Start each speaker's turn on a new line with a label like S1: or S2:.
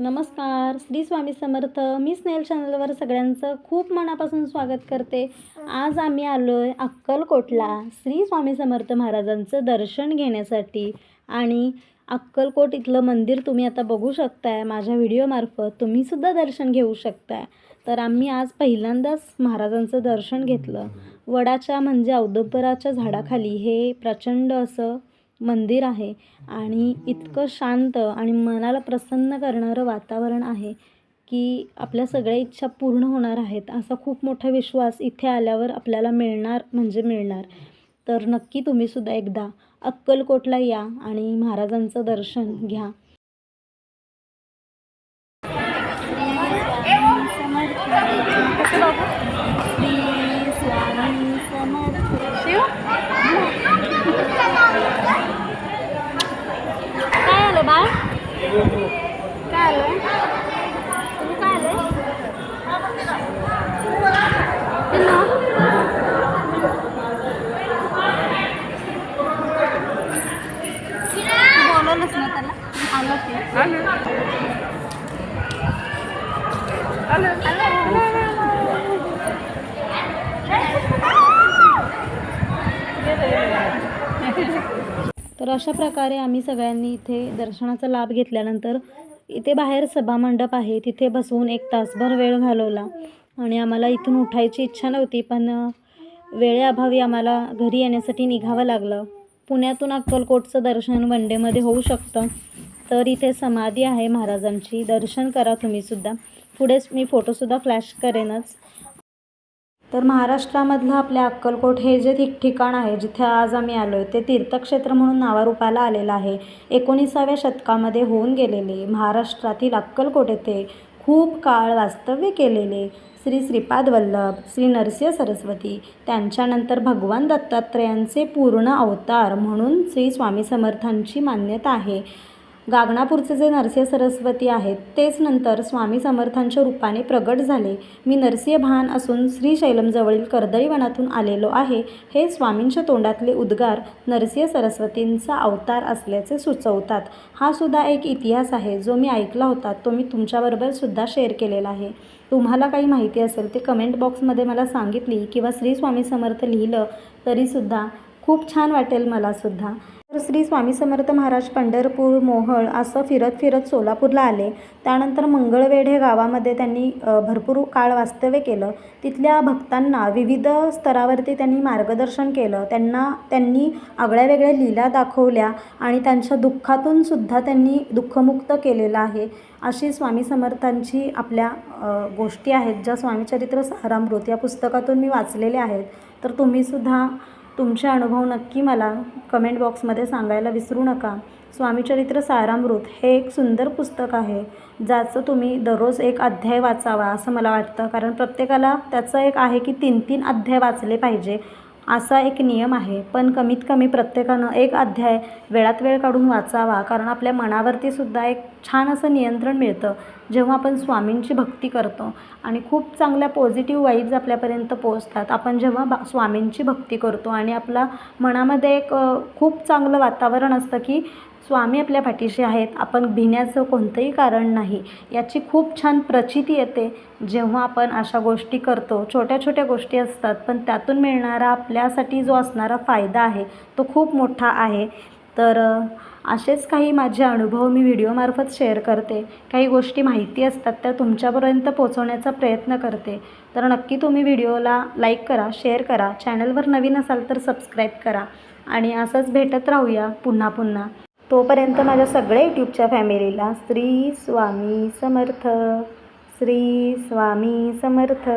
S1: नमस्कार श्री स्वामी समर्थ. मी स्नेल चॅनलवर सगळ्यांचं खूप मनापासून स्वागत करते. आज आम्ही आलो आहे अक्कलकोटला श्री स्वामी समर्थ महाराजांचं दर्शन घेण्यासाठी. आणि अक्कलकोट इथलं मंदिर तुम्ही आता बघू शकताय माझ्या व्हिडिओमार्फत तुम्हीसुद्धा दर्शन घेऊ शकताय. तर आम्ही आज पहिल्यांदाच महाराजांचं दर्शन घेतलं. वडाच्या म्हणजे औदबराच्या झाडाखाली हे प्रचंड असं मंदिर आहे आणि इतकं शांत आणि मनाला प्रसन्न करणारं वातावरण आहे की आपल्या सगळ्या इच्छा पूर्ण होणार आहेत असा खूप मोठा विश्वास इथे आल्यावर आपल्याला मिळणार म्हणजे मिळणार. तर नक्की तुम्हीसुद्धा एकदा अक्कलकोटला या आणि महाराजांचं दर्शन घ्या. समर्थ आलं बाळ काय आलं? तुम्ही काय आलं? बोलवलंच ना त्याला. आलं ते. तर अशा प्रकारे आम्ही सगळ्यांनी इथे दर्शनाचा लाभ घेतल्यानंतर इथे बाहेर सभामंडप आहे. तिथे बसवून एक तासभर वेळ घालवला आणि आम्हाला इथून उठायची इच्छा नव्हती पण वेळेअभावी आम्हाला घरी येण्यासाठी निघावं लागलं. पुण्यातून अक्कलकोटचं दर्शन वन डेमध्ये होऊ शकतं. तर इथे समाधी आहे महाराजांची. दर्शन करा तुम्हीसुद्धा पुढेच मी फोटोसुद्धा फ्लॅश करेनच. तर महाराष्ट्रामधलं आपल्या अक्कलकोट हे जे ठिक ठिकाण आहे जिथे आज आम्ही आलो आहे ते तीर्थक्षेत्र म्हणून नावारूपाला आलेलं आहे. एकोणीसाव्या शतकामध्ये होऊन गेलेले महाराष्ट्रातील अक्कलकोट येथे खूप काळ वास्तव्य केलेले श्री श्रीपाद वल्लभ श्री नरसिंह सरस्वती त्यांच्यानंतर भगवान दत्तात्रयांचे पूर्ण अवतार म्हणून श्री स्वामी समर्थांची मान्यता आहे. गागणापूरचे जे नरसिंह सरस्वती आहेत तेच नंतर स्वामी समर्थांच्या रूपाने प्रगट झाले. मी नरसिंह भान असून श्रीशैलमजवळील कर्दळी वनातून आलेलो आहे. हे स्वामींच्या तोंडातले उद्गार नरसिंह सरस्वतींचा अवतार असल्याचे सुचवतात. हा सुद्धा एक इतिहास आहे. जो मी ऐकला होता तो मी तुमच्याबरोबर सुद्धा शेअर केलेला आहे. तुम्हाला काही माहिती असेल ते कमेंट बॉक्समध्ये मला सांगितली किंवा श्री स्वामी समर्थ लिहिलं तरीसुद्धा खूप छान वाटेल मलासुद्धा श्री स्वामी समर्थ महाराज पंढरपूर मोहळ असं फिरत फिरत सोलापूरला आले. त्यानंतर मंगळवेढे गावामध्ये त्यांनी भरपूर काळ वास्तव्य केलं. तिथल्या भक्तांना विविध स्तरावरती त्यांनी मार्गदर्शन केलं. त्यांना त्यांनी आगळ्या वेगळ्या लीला दाखवल्या आणि त्यांच्या दुःखातून सुद्धा त्यांनी दुःखमुक्त केलेलं आहे. अशी स्वामी समर्थांची आपल्या गोष्टी आहेत ज्या स्वामीचरित्र सारामृत या पुस्तकातून मी वाचलेल्या आहेत. तर तुम्हीसुद्धा तुमचे अनुभव नक्की मला कमेंट बॉक्समध्ये सांगायला विसरू नका. स्वामीचरित्र सारामृत हे एक सुंदर पुस्तक आहे ज्याचं तुम्ही दररोज एक अध्याय वाचावा असं मला वाटतं. कारण प्रत्येकाला त्याचं एक आहे की तीन तीन अध्याय वाचले पाहिजे. असा एक नियम आहे. पण कमीत कमी प्रत्येकानं एक अध्याय वेळात वेळ काढून वाचावा. कारण आपल्या मनावरती सुद्धा एक छान असं नियंत्रण मिळतं जेव्हा आपण स्वामींची भक्ती करतो. आणि खूप चांगल्या पॉझिटिव्ह वाईब्स आपल्यापर्यंत पोहोचतात. आपण जेव्हा बा स्वामींची भक्ती करतो आणि आपला मनामध्ये एक खूप चांगलं वातावरण असतं की स्वामी आपल्या पाठीशी आहेत. आपण भिण्याचं कोणतंही कारण नाही याची खूप छान प्रचिती येते जेव्हा आपण अशा गोष्टी करतो. छोट्या छोट्या गोष्टी असतात पण त्यातून मिळणारा आपल्यासाठी जो असणारा फायदा आहे तो खूप मोठा आहे. तर असेच काही माझे अनुभव मी व्हिडिओमार्फत शेअर करते. काही गोष्टी माहिती असतात त्या तुमच्यापर्यंत पोहोचवण्याचा प्रयत्न करते. तर नक्की तुम्ही व्हिडिओला लाईक करा शेअर करा. चॅनलवर नवीन असाल तर सबस्क्राईब करा. आणि असंच भेटत राहूया पुन्हा पुन्हा. तोपर्यंत माझ्या सगळ्या यूट्यूबच्या फॅमिलीला श्री स्वामी समर्थ श्री स्वामी समर्थ.